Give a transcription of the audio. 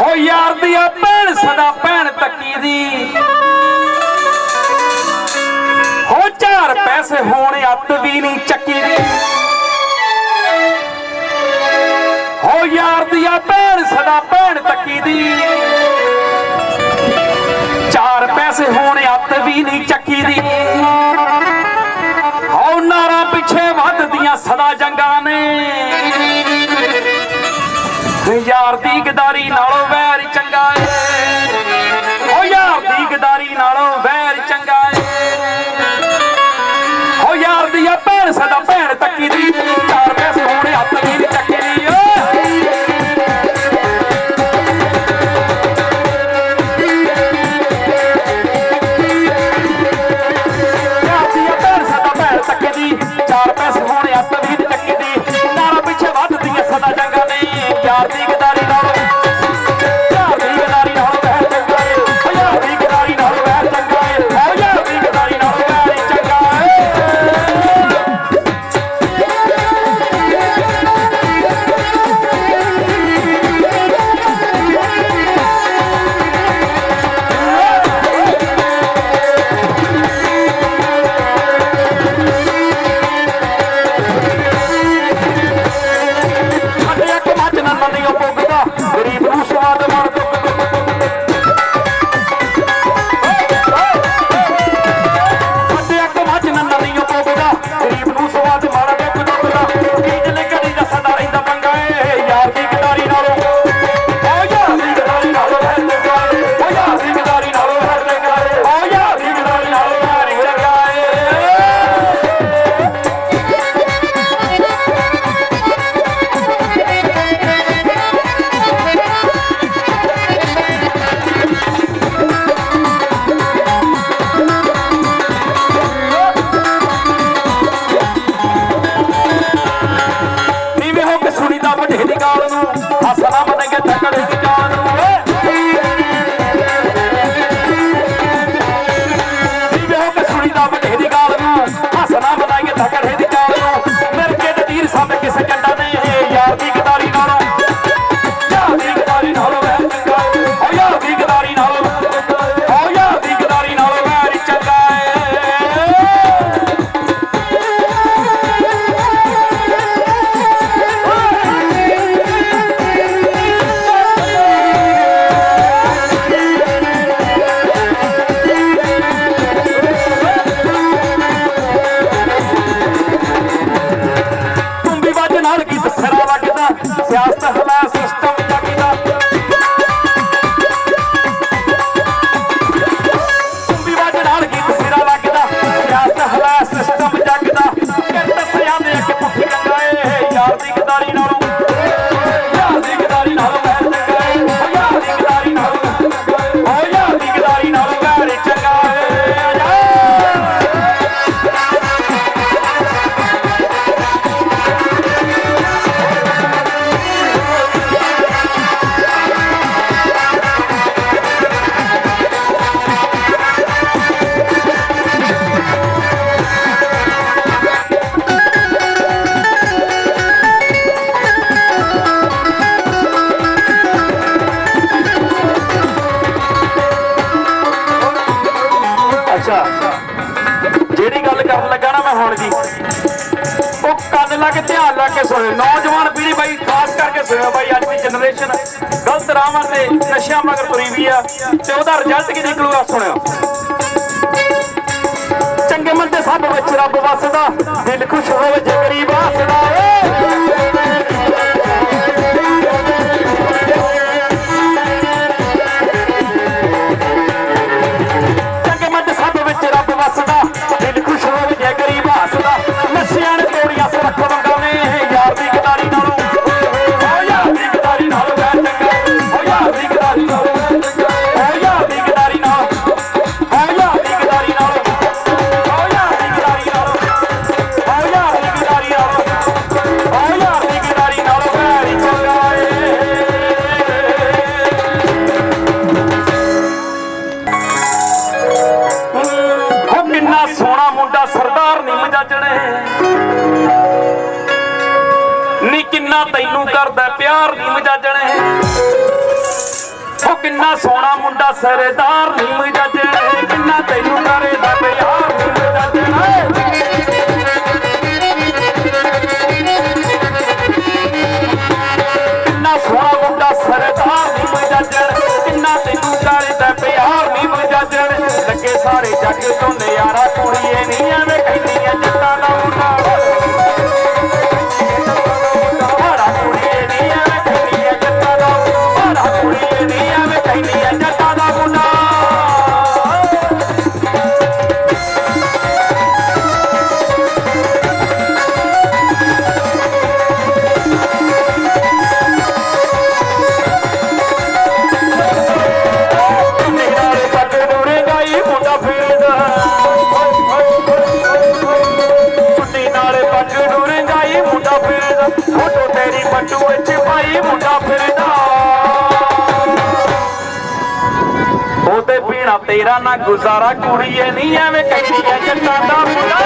ਹੋ ਯਾਰ ਦੀ ਆ ਭੈਣ, ਸਦਾ ਭੈਣ ਤੱਕੀ ਦੀ। ਹੋ ਚਾਰ ਪੈਸੇ ਹੋਣ, ਅੱਤ ਵੀ ਨਹੀਂ ਚੱਕੀ ਦੀ। ਹੋ ਯਾਰ ਦੀ ਆ ਭੈਣ, ਸਦਾ ਭੈਣ ਤੱਕੀ ਦੀ। ਚਾਰ ਪੈਸੇ ਹੋਣ, ਅੱਤ ਵੀ ਨਹੀਂ ਚੱਕੀ ਦੀ। ਹੋ ਨਾਰਾ ਪਿੱਛੇ ਵੱਧਦੀਆਂ ਸਦਾ ਜੰਗਾਂ ਨੇ। ਯਾਰ ਦੀ ਗਦਾਰੀ ਨਾਲੋਂ Catarina no ਅੱਛਾ। ਜਿਹੜੀ ਗੱਲ ਕਰਨ ਲੱਗਾ ਨਾ ਮੈਂ ਹੁਣ ਦੀ, ਉਹ ਕੰਨ ਲਾ ਧਿਆਨ ਲਾ ਕੇ ਸੁਣੋ ਨੌਜਵਾਨ ਪੀੜ੍ਹੀ ਬਾਈ, ਖਾਸ ਕਰਕੇ ਸੁਣਿਆ ਬਾਈ, ਅੱਜ ਦੀ ਜਨਰੇਸ਼ਨ ਗਲਤ ਰਾਹਾਂ ਤੇ ਨਸ਼ਿਆਂ ਮਗਰ ਤੁਰੀ ਵੀ ਆ ਤੇ ਉਹਦਾ ਰਿਜ਼ਲਟ ਕੀ ਨਿਕਲੂਗਾ ਸੁਣਿਓ। ਚੰਗੇ ਮੰਦੇ ਸਭ ਵਿੱਚ ਰੱਬ ਵੱਸਦਾ, ਦਿਲ ਖੁਸ਼ ਹੋਵੇ ਜੇ ਗਰੀਬ ਆਸਦਾ। ਨੱਚਣੇ ਨੀ ਕਿੰਨਾ ਤੈਨੂੰ ਕਰਦਾ ਪਿਆਰ ਨੀ ਮਜਾਜਣੇ। ਉਹ ਕਿੰਨਾ ਸੋਹਣਾ ਮੁੰਡਾ ਸਰਦਾਰ ਨੀ ਮਜਾਜਣੇ। ਕਿੰਨਾ ਤੈਨੂੰ ਕਰਦਾ ਪਿਆਰ ਨੀ ਮਜਾਜਣੇ। ਸਾਰੇ ਜੱਗ ਤੋਂ ਨਿਆਰਾ ਕੁੜੀਏ ਨਹੀਂ ਐਵੇਂ ਵਿੱਚ ਮੁੰਡਾ ਫਿਰਦਾ ਉਹਦੇ ਪੀਣਾ ਤੇਰਾ ਨਾ ਗੁਜ਼ਾਰਾ ਕੁੜੀਏ ਨਹੀਂ ਐਵੇਂ ਐਵੇਂ ਕਹਿੰਦੀ ਐ ਜੱਟਾਂ ਦਾ ਮੁੰਡਾ।